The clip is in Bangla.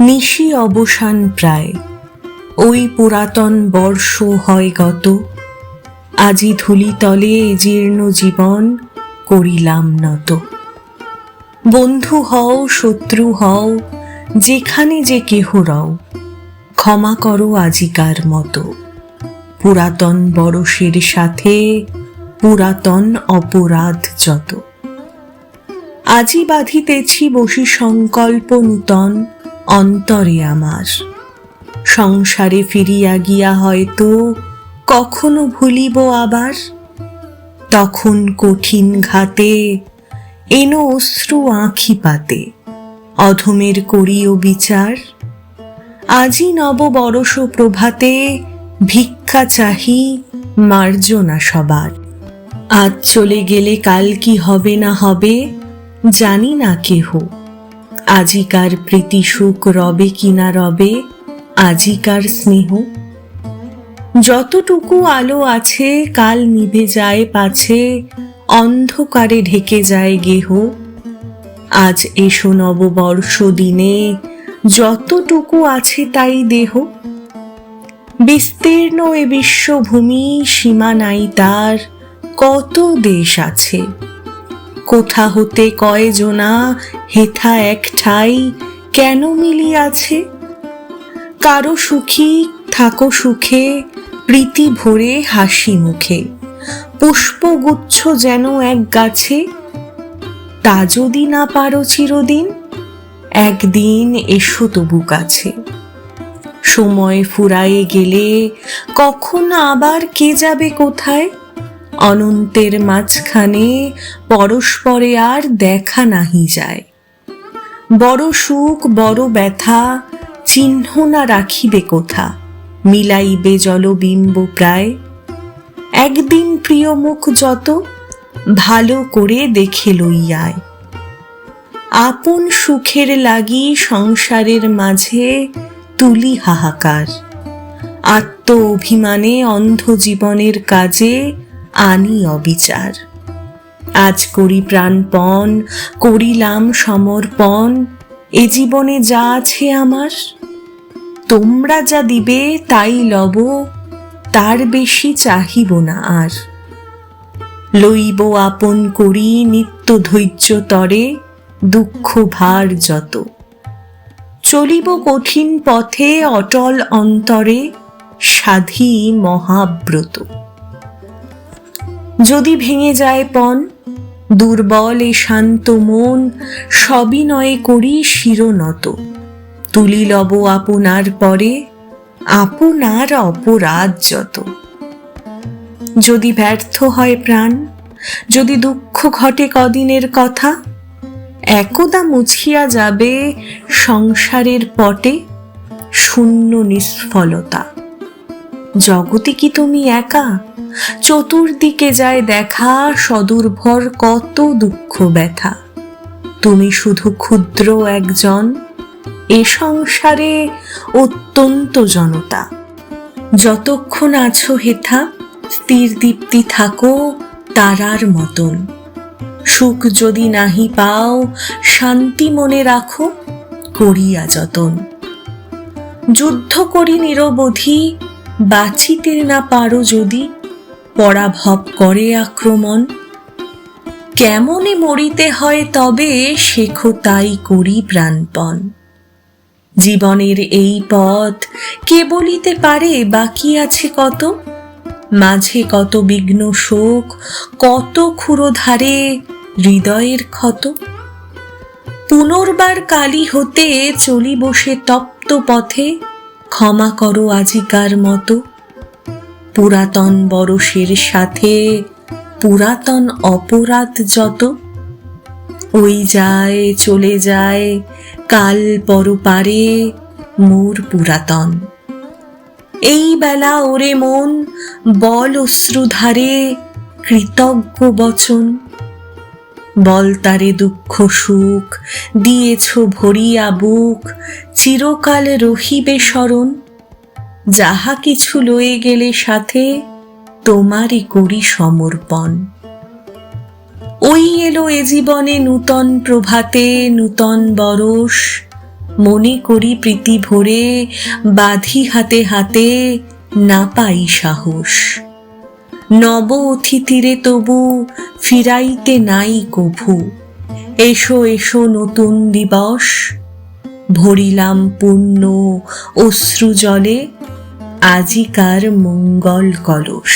নিশি অবসান প্রায়। ওই পুরাতন বর্ষ হয় গত। আজি ধুলিতলে জীর্ণ জীবন করিলাম নত। বন্ধু হও, শত্রু হও, যেখানে যে কেহ রও, ক্ষমা করো আজিকার মতো। পুরাতন বরষের সাথে পুরাতন অপরাধ যত। আজি বাঁধিতেছি বসি সংকল্প নূতন অন্তরে আমার। সংসারে ফিরিয়া গিয়া হয়তো কখনো ভুলিব আবার। তখন কঠিন ঘাতে এনো অশ্রু আঁখি পাতে। অধমের করিও বিচার। আজি নব বরষ প্রভাতে ভিক্ষা চাহি মার্জনা সবার। আজ চলে গেলে কাল কি হবে না হবে, জানি না কেহ। আজিকার প্রীতি সুখ রবে কিনা রবে, আজিকার স্নেহ। যতটুকু আলো আছে, কাল নিভে যায় পাছে, অন্ধকারে ঢেকে যায় গেহ। আজ এসো নববর্ষ দিনে, যতটুকু আছে তাই দেহ। বিস্তীর্ণ এ বিশ্বভূমি, সীমা নাই তার কত দেশ আছে? কোথা হতে কয়জনা হেথা এক ঠাই কেন মিলিয়াছে? কারও সুখী থাকো সুখে, প্রীতি ভরে হাসি মুখে। পুষ্পগুচ্ছ যেন এক গাছে, তা যদি না পারো চিরদিন, একদিন এসো তবু কাছে। সময় ফুরায়ে গেলে কখন আবার কে যাবে কোথায়? অনন্তের মাঝখানে পরস্পরে আর দেখা নাহি যায়। বড় সুখ, বড় ব্যথা, চিহ্ন না রাখিবে কোথা? মিলাইবে জলবিম্ব প্রায়। একদিন প্রিয় মুখ যত, ভালো করে দেখে লইয়ায় আপন সুখের লাগি সংসারের মাঝে তুলি হাহাকার। আত্ম অভিমানে অন্ধ জীবনের কাজে আনি অবিচার। আজ করি প্রাণপণ, করিলাম সমর্পণ, এ জীবনে যা আছে আমার। তোমরা যা দিবে তাই লব, তার বেশি চাহিব না আর। লইব আপন করি নিত্য ধৈর্য তরে, দুঃখ ভার যত। চলিব কঠিন পথে অটল অন্তরে, সাধী মহাব্রত। যদি ভেঙে যায় পণ, দুর্বল এ শান্ত মন সবিনয়ে করি শিরনত। তুলি লব আপনার পরে, আপনার অপরাধ যত। যদি ব্যর্থ হয় প্রাণ, যদি দুঃখ ঘটে কদিনের কথা, একদা মুছিয়া যাবে সংসারের পটে শূন্য নিষ্ফলতা। জগতে কি তুমি একা? চতুর্দিকে যায় দেখা, সদুর্ভর কত দুঃখ ব্যথা। তুমি শুধু ক্ষুদ্র একজন, এ সংসারে অত্যন্ত জনতা। যতক্ষণ আছো হেথা, স্থির দীপ্তি থাকো তারার মতন। সুখ যদি নাহি পাও, শান্তি মনে রাখো, করিয়া যতন। যুদ্ধ করি নিরবধি বাঁচিতে না পারো যদি, পরাভব করে আক্রমণ। কেমনে মরিতে হয় তবে শেখো তাই করি প্রাণপণ। জীবনের এই পথ কে বলিতে পারে, বাকি আছে কত? মাঝে কত বিঘ্ন শোক, কত ক্ষুরোধারে হৃদয়ের ক্ষত? পুনর্বার কালী হতে চলি বসে তপ্ত পথে ক্ষমা করো আজিকার মতো। পুরাতন বরষের সাথে পুরাতন অপরাধ যত। ওই যায়, চলে যায়, কাল পরপারে মোর পুরাতন। এই বেলা ওরে মন বল অশ্রুধারে কৃতজ্ঞ বচন। বল তারে দুঃখ সুখ, দিয়েছ ভরিয়া বুক, চিরকাল রহিবে স্মরণ। যাহা কিছু লয়ে গেলে সাথে, তোমারই করি সমর্পণ। ওই এলো এ জীবনে নূতন প্রভাতে, নূতন বরষ। মনে করি প্রীতি ভরে, বাঁধি হাতে হাতে, না পাই সাহস। নব অতিথিরে তবু ফিরাইতে নাই কভু। এসো এসো নতুন দিবস, ভরিলাম পূর্ণ অশ্রু জলে আজিকার মঙ্গল কলস।